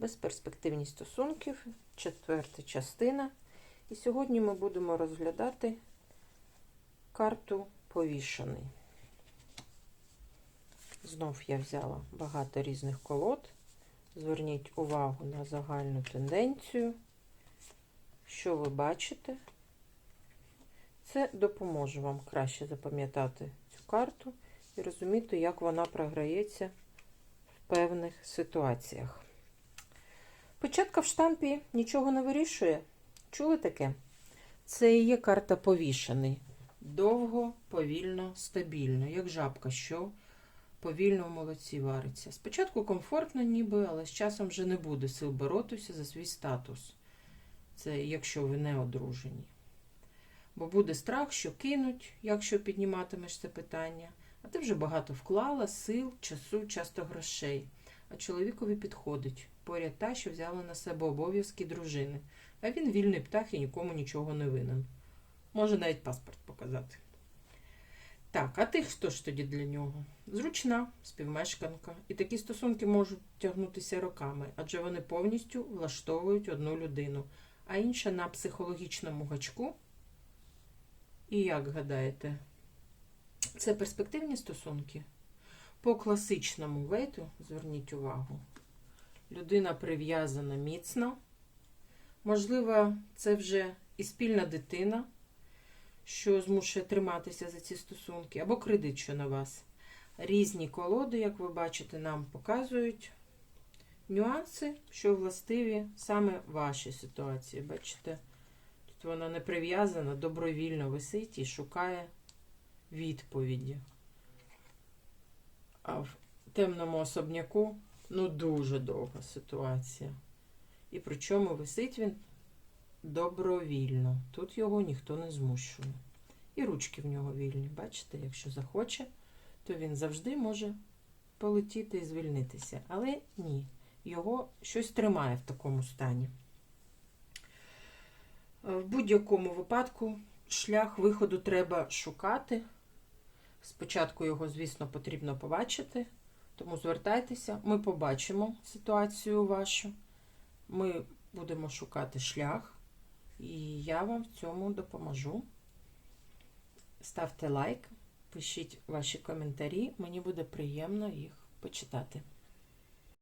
Безперспективні стосунків, четверта частина. І сьогодні ми будемо розглядати карту повішений. Знов я взяла багато різних колод. Зверніть увагу на загальну тенденцію. Що ви бачите? Це допоможе вам краще запам'ятати цю карту і розуміти, як вона програється в певних ситуаціях. Початка в штампі нічого не вирішує. Чули таке? Це і є карта повішений. Довго, повільно, стабільно, як жабка, що повільно в молоці вариться. Спочатку комфортно, ніби, але з часом вже не буде сил боротися за свій статус. Це якщо ви не одружені. Бо буде страх, що кинуть, якщо підніматимеш це питання. А ти вже багато вклала сил, часу, часто грошей. А чоловікові підходить поряд та, що взяла на себе обов'язки дружини. А він вільний птах і нікому нічого не винен. Може навіть паспорт показати. Так, а ти хто ж тоді для нього? Зручна співмешканка. І такі стосунки можуть тягнутися роками, адже вони повністю влаштовують одну людину, а інша на психологічному гачку. І як гадаєте, це перспективні стосунки? По класичному вейту, зверніть увагу, людина прив'язана міцно. Можливо, це вже і спільна дитина, що змушує триматися за ці стосунки, або кредит, що на вас. Різні колоди, як ви бачите, нам показують нюанси, що властиві саме вашій ситуації. Бачите, тут вона не прив'язана, добровільно висить і шукає відповіді. А в темному особняку ну дуже довга ситуація. І причому висить він добровільно. Тут його ніхто не змушує. І ручки в нього вільні. Бачите, якщо захоче, то він завжди може полетіти і звільнитися. Але ні, його щось тримає в такому стані. Е, В будь-якому випадку шлях виходу треба шукати. Спочатку його, звісно, потрібно побачити, тому звертайтеся, ми побачимо ситуацію вашу. Ми будемо шукати шлях, і я вам в цьому допоможу. Ставте лайк, пишіть ваші коментарі, мені буде приємно їх почитати.